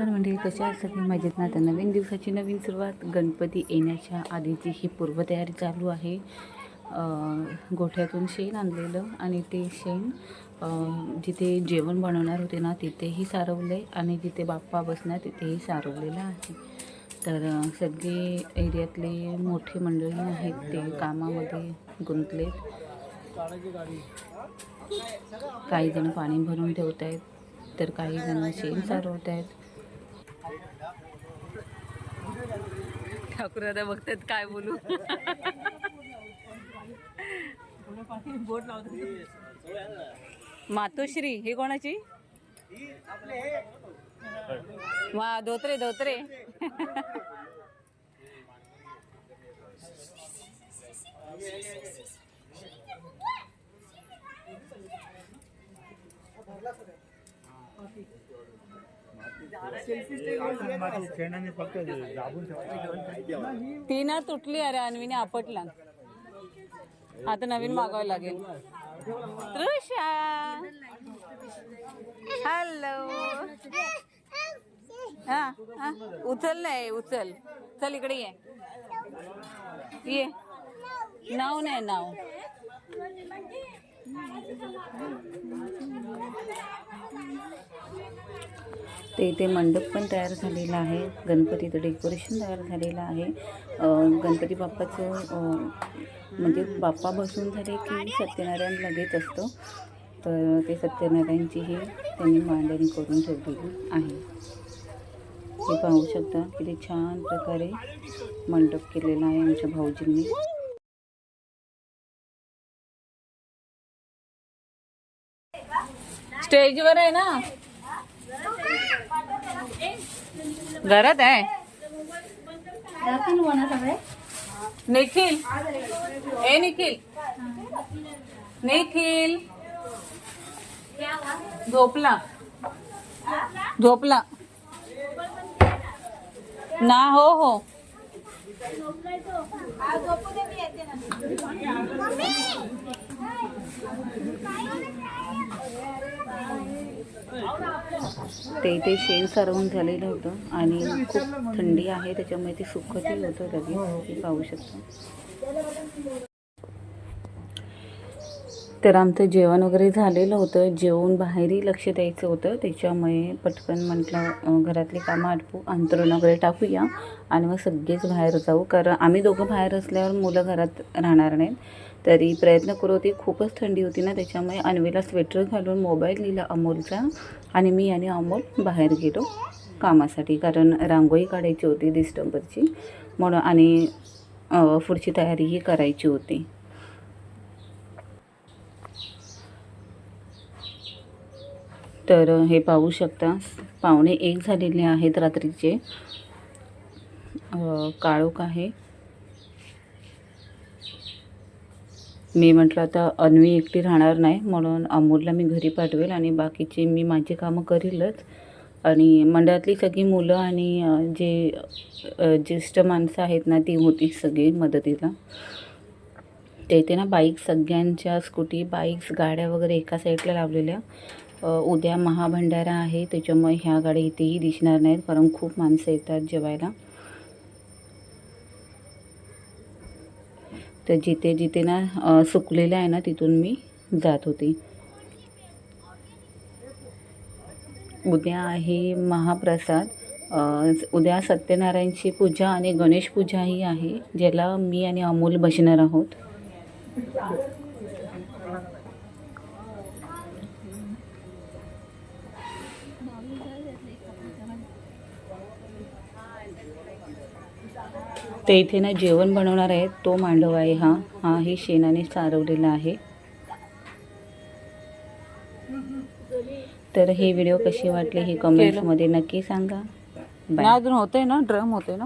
नमस्कार मंडळी कशा असतात मी मजेत ना? तर नवीन दिवसाची नवीन सुरुवात. गणपती येण्याच्या आधीची ही पूर्वतयारी चालू आहे. गोठ्यातून शेण आणलेलं आणि ते शेण जिथे जेवण बनवणार होते ना तिथेही सारवले आणि जिथे बाप्पा बसणार तिथेही सारवलेलं आहे. तर सगळे एरियातले मोठे मंडळी आहेत ते कामामध्ये गुंतलेत. काही जण पाणी भरून ठेवत आहेत तर काही जण शेण सारवत आहेत ठाकूर आता बघतात काय बोलू. मातोश्री ही कोणाची? वा धोत्रे धोत्रे. ती ना तुटली अरे अन्वीने आपटला. आता नवीन मागावं लागेल. तृषा! हॅलो! हा हा. उचल नाही उचल. चल इकडे ये. ये. नाव नाही नाव. ते इथे मंडप पण तयार झालेला आहे. गणपतीचं डेकोरेशन तयार झालेलं आहे. गणपती बाप्पाचं म्हणजे बाप्पा बसून झाले की सत्यनारायण लगेच असतो. तर ते सत्यनारायणचीही त्यांनी मांडणी करून ठेवलेली आहे. हे पाहू शकता किती छान प्रकारे मंडप केलेला आहे आमच्या भाऊजींनी. स्टेजवर आहे ना? घरात आहे निखिल ए निखिल निखिल झोपला झोपला ना हो हो। ते इथे शेण सारवून झालेलं होतं आणि खूप थंडी आहे त्याच्यामुळे ते सुकतही होतं लगेच पाहू शकतो. तर आमचं जेवण वगैरे झालेलं होतं. जेवून बाहेरही लक्ष द्यायचं होतं. त्याच्यामुळे पटकन म्हटलं घरातली कामं आटपू अंतरून वगैरे टाकूया आणि मग सगळेच बाहेर जाऊ. कारण आम्ही दोघं बाहेर असल्यावर मुलं घरात राहणार नाहीत. तरी प्रयत्न करू होती. खूपच थंडी होती ना त्याच्यामुळे अन्वीला स्वेटर घालून मोबाईल लिहिला अमोलचा आणि मी आणि अमोल बाहेर गेलो कामासाठी. कारण रांगोळी काढायची होती डिस्टंबरची. म्हणून आणि पुढची तयारीही करायची होती. तर हे पाहू शकता. पाहुणे एक झालेले आहेत रात्रीचे. अ, काळोख आहे. मी म्हटलं आता अन्वी एकटी राहणार नाही म्हणून अमोलला मी घरी पाठवेल आणि बाकीचे मी माझे कामं करीलच. आणि मंडळातली सगळी मुलं आणि जे ज्येष्ठ माणसं आहेत ना ती होती सगळी मदतीला. ते इथे ना बाईक सगळ्यांच्या स्कूटी बाईक्स गाड्या वगैरे एका साईडला लावलेल्या. उद्या महाभंडारा आहे. त्याच्यामुळे ह्या गाड्या इथेही दिसणार नाहीत. कारण खूप माणसं येतात जेवायला. तर जिथे जिथे ना सुकलेलं आहे ना तिथून मी जात होती. उद्या आहे महाप्रसाद. उद्या सत्यनारायणची पूजा आणि गणेश पूजाही आहे ज्याला मी आणि अमोल बसणार आहोत. ते इथे ना जेवण बनवणार आहेत. तो मांडव आहे हा. हा हे शेणाने सारवलेला आहे. तर हे व्हिडिओ कसे वाटले हे कमेंट्समध्ये नक्की सांगा. बाय अजून होते ना? ड्रम होते ना?